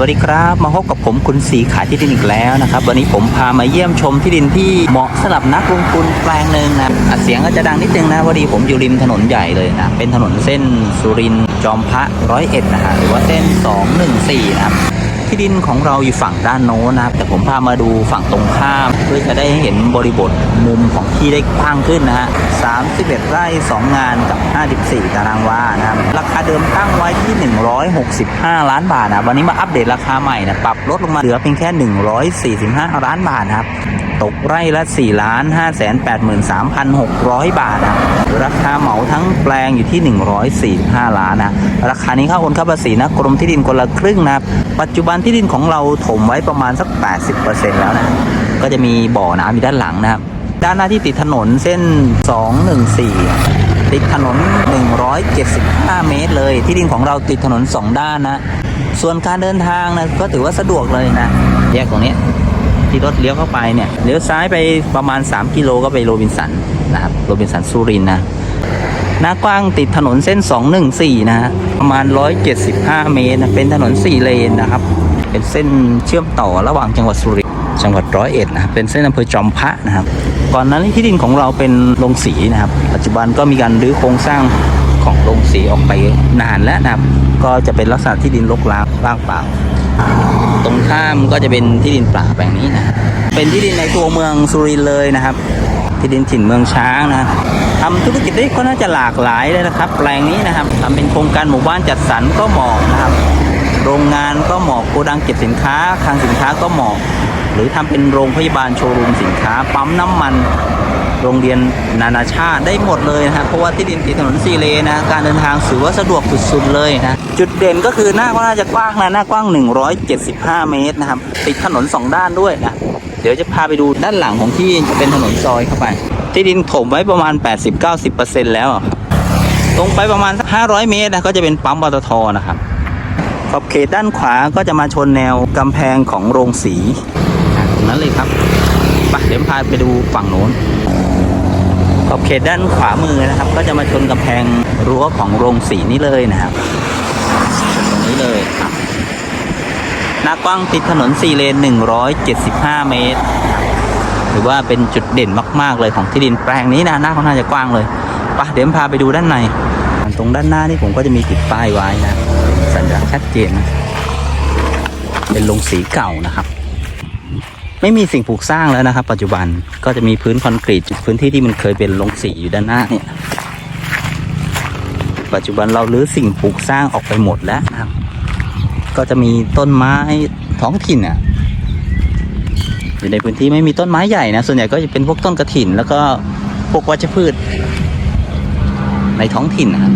วัสดีครับ มาพบกับผมคุณสีขายที่ดินอีกแล้วนะครับ วันนี้ผมพามาเยี่ยมชมที่ดินที่เหมาะสำหรับนักลงทุนแปลงหนึ่งนะเสียงก็จะดังนิดนึงนะพอดีผมอยู่ริมถนนใหญ่เลยนะเป็นถนนเส้นสุรินทร์จอมพระร้อยเอ็ดนะฮะหรือว่าเส้น 214นะครับ ที่ดินของเราอยู่ฝั่งด้านโน้นนะครับแต่ผมพามาดูฝั่งตรงข้าม เพื่อจะได้เห็นบริบทมุมของที่ได้กว้างขึ้นนะฮะ31ไร่2 งานกับ 54 ตารางวานะครับ ราคาเดิมตั้งไว้ที่ 165 ล้านบาทนะวันนี้มาอัปเดตราคาใหม่นะปรับลดลงมาเหลือเพียงแค่ 145 ล้านบาทนะครับ ตกไร่ละ 4 ล้าน 583,600 บาทนะราคาเหมาทั้งแปลงอยู่ที่ 145 ล้านนะราคานี้ค่าโอนค่าภาษีนะกรมที่ดินคนละครึ่งนะครับปัจจุบันที่ดินของเราถมไว้ประมาณสัก 80%แล้วนะก็จะมีบ่อน้ำอยู่ด้านหลังนะครับด้านหน้าที่ติดถนนเส้น 214 ติดถนน 175 เมตรเลย ที่ดินของเราติดถนน 2 ด้านนะ ส่วนการเดินทางนะก็ถือว่าสะดวกเลยนะ แยกตรงนี้ ที่รถเลี้ยวเข้าไปเนี่ยเลี้ยวซ้ายไปประมาณ 3 กิโลก็ไปโรบินสันนะครับโรบินสันสุรินนะหน้ากว้างติดถนนเส้น 214 นะฮะประมาณ 175 เมตรนะเป็นถนน 4 เลนนะครับ เป็นเส้นเชื่อมต่อระหว่างจังหวัดสุรินทร์จังหวัดร้อยเอ็ดนะเป็นเส้นอำเภอจอมพระนะครับ ก่อนหนั้นที่ดินของเราเป็นโรงสีนะครับ ปัจจุบันก็มีการรื้อโครงสร้างของโรงสีออกไปนานแล้วนะครับ ก็จะเป็นลักษณะที่ดินรกร้างว่างเปล่า ตรงข้ามก็จะเป็นที่ดินเปล่าแปลงนี้นะ เป็นที่ดินในตัวเมืองสุรินทร์เลยนะครับ ที่ดินถิ่นเมืองช้างนะทำธุรกิจได้ก็น่าจะหลากหลายเลยนะครับ แปลงนี้นะครับทำเป็นโครงการหมู่บ้านจัดสรรก็เหมาะนะครับ โรงงานก็เหมาะโกดังเก็บสินค้าคลังสินค้าก็เหมาะ หรือทำเป็นโรงพยาบาลโชว์รูมสินค้า ปั๊มน้ำมัน โรงเรียนนานาชาติได้หมดเลยนะครับเพราะว่าที่ดินติดถนนซีเลนนะ การเดินทางถือว่าสะดวกสุดๆเลยนะ จุดเด่นก็คือหน้าก็น่าจะกว้างนะหน้ากว้าง 175 เมตรนะครับติดถนน 2 ด้านด้วยนะ เดี๋ยวจะพาไปดูด้านหลังของที่จะเป็นถนนซอยเข้าไป ที่ดินถมไว้ประมาณ 80-90%แล้วอะครับตรงไปประมาณสัก500 เมตรนะก็จะเป็นปั๊มปตทนะครับขอบเขตด้านขวาก็จะมาชนแนวกำแพงของโรงสีตรงนั้นเลยครับไปเดี๋ยวพาไปดูฝั่งโน้น ขอบเขตด้านขวามือนะครับ ก็จะมาชนกำแพงรั้วของโรงสีนี่เลยนะครับตรงนี้เลยครับหน้ากว้างติดถนน4เลน 175 เมตรถือว่าเป็นจุดเด่นมาก ๆ เลยของที่ดินแปลงนี้นะหน้าเขาน่าจะกว้างเลยปะเดี๋ยวพาไปดูด้านใน ตรงด้านหน้านี่ผมก็จะมีติดป้ายไว้นะ สัญลักษณ์ชัดเจน เป็นโรงสีเก่านะครับ ไม่มีสิ่งปลูกสร้างแล้วนะครับ ปัจจุบันก็จะมีพื้นคอนกรีตพื้นที่ที่มันเคยเป็นโรงสีอยู่ด้านหน้าเนี่ย ปัจจุบันเราลื้อสิ่งปลูกสร้างออกไปหมดแล้วนะครับ ก็จะมีต้นไม้ท้องถิ่นอะอยู่ในพื้นที่ไม่มีต้นไม้ใหญ่นะส่วนใหญ่ก็จะเป็นพวกต้นกระถิน แล้วก็พวกวัชพืช ในท้องถิ่นนะครับ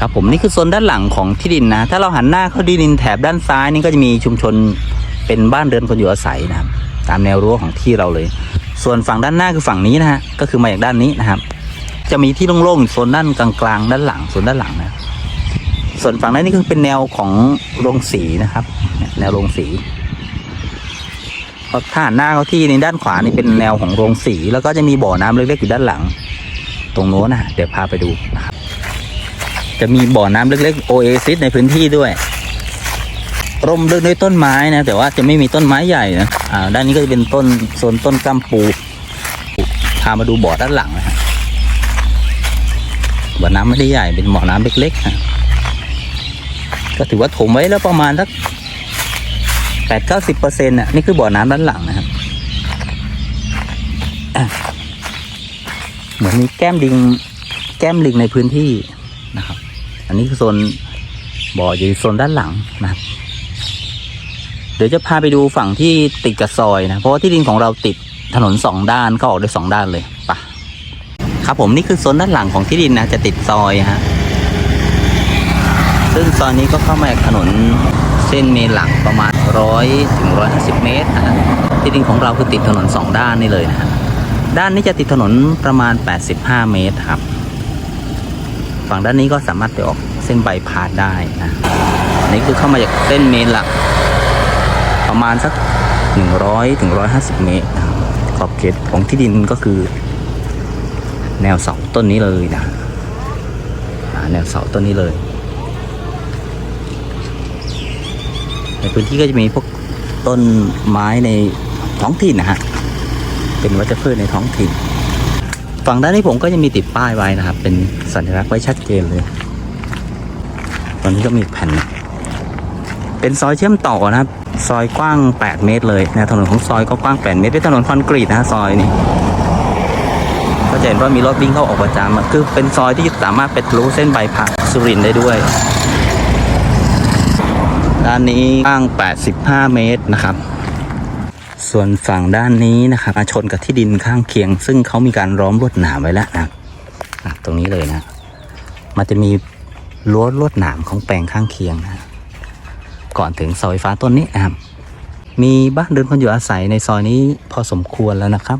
ครับผมนี่คือโซนด้านหลังของที่ดินนะ ถ้าเราหันหน้าเข้าดินแถบด้านซ้ายนี่ก็จะมีชุมชนเป็นบ้านเรือนคนอยู่อาศัยนะครับ ตามแนวรั้วของที่เราเลย ส่วนฝั่งด้านหน้าคือฝั่งนี้นะฮะก็คือมาจากด้านนี้นะครับ จะมีที่โล่งๆโซนด้านกลางๆด้านหลังโซนด้านหลังนะส่วนฝั่งนั้นนี่คือเป็นแนวของโรงสีนะครับ แนวโรงสีพอถ้าหนหน้าเขาที่ในด้านขวานี่เป็นแนวของโรงสี แล้วก็จะมีบ่อน้ำเล็กๆอยู่ด้านหลัง ตรงโน้นนะเดี๋ยวพาไปดูนะครับจะมีบ่อน้ำเล็กๆโอเอซิสในพื้นที่ด้วย ร่มรื่นด้วยต้นไม้นะแต่ว่าจะไม่มีต้นไม้ใหญ่นะ อ่าด้านนี้ก็จะเป็นต้นโซนต้นกัมปูพามาดูบ่อด้านหลังนะฮะบ่อน้ำไม่ได้ใหญ่เป็นบ่อน้ำเล็กๆนะก็ถือว่าถมไว้แล้วประมาณสักแปดเก้าสิบเปอร์เซ็นต์อะนี่คือบ่อน้ำด้านหลังนะครับเหมือนมีแก้มลิง แก้มลิงในพื้นที่นะครับ อันนี้คือโซนบ่ออยู่โซนด้านหลังนะครับ เดี๋ยวจะพาไปดูฝั่งที่ติดกับซอยนะ เพราะว่าที่ดินของเราติดถนนสองด้านก็ออกได้สองด้านเลยปะครับผมนี่คือโซนด้านหลังของที่ดินนะจะติดซอยฮะซึ่งซอยนี้ก็เข้ามาจากถนนเส้นเมนหลักประมาณร้อยถึงร้อยห้าสิบเมตรนะที่ดินของเราคือติดถนนสองด้านนี่เลยนะฮะด้านนี้จะติดถนนประมาณ 85 เมตรครับ ฝั่งด้านนี้ก็สามารถไปออกเส้นใบพาดได้นะอันนี้คือเข้ามาจากเส้นเมนหลัก ประมาณสัก 100ถึง150เมตรนะครับขอบเขตของที่ดินก็คือ แนวเสาต้นนี้เลยนะแนวเสาต้นนี้เลย ในพื้นที่ก็จะมีพวกต้นไม้ในท้องถิ่นนะฮะเป็นวัชพืชในท้องถิ่น ฝั่งด้านนี้ผมก็จะมีติดป้ายไว้นะครับ เป็นสัญลักษณ์ไว้ชัดเจนเลย ตอนนี้ก็มีแผ่น เป็นซอยเชื่อมต่อนะครับ ซอยกว้าง 8 เมตรเลยนะถนนของซอยก็กว้าง 8 เมตรเป็นถนนคอนกรีตนะซอยนี้ก็จะเห็นว่ามีรถวิ่งเข้าออกประจำคือเป็นซอยที่สามารถไปทะลุเส้นใบายพัดสุรินได้ด้วยด้านนี้กว้าง 85 เมตรนะครับ ส่วนฝั่งด้านนี้นะครับมาชนกับที่ดินข้างเคียง ซึ่งเขามีการล้อมลวดหนามไว้แล้วนะครับอะตรงนี้เลยนะ มันจะมีรั้วลวดหนามของแปลงข้างเคียงนะ ก่อนถึงเสาไฟฟ้าต้นนี้นะครับ มีบ้านเรือนคนอยู่อาศัยในซอยนี้พอสมควรแล้วนะครับ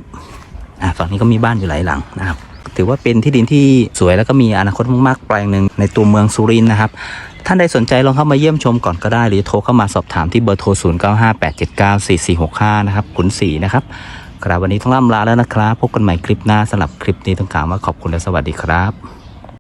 อะฝั่งนี้ก็มีบ้านอยู่หลายหลังนะครับ ถือว่าเป็นที่ดินที่สวยแล้วก็มีอนาคตมากๆแปลงหนึ่งในตัวเมืองสุรินทร์นะครับท่านใดสนใจลองเข้ามาเยี่ยมชมก่อนก็ได้ หรือโทรเข้ามาสอบถามที่เบอร์โทร 0958794465 นะครับขุนศรีนะครับครับวันนี้ต้องล่ำลาแล้วนะครับ พบกันใหม่คลิปหน้าสำหรับคลิปนี้ต้องกล่าวว่าขอบคุณและสวัสดีครับ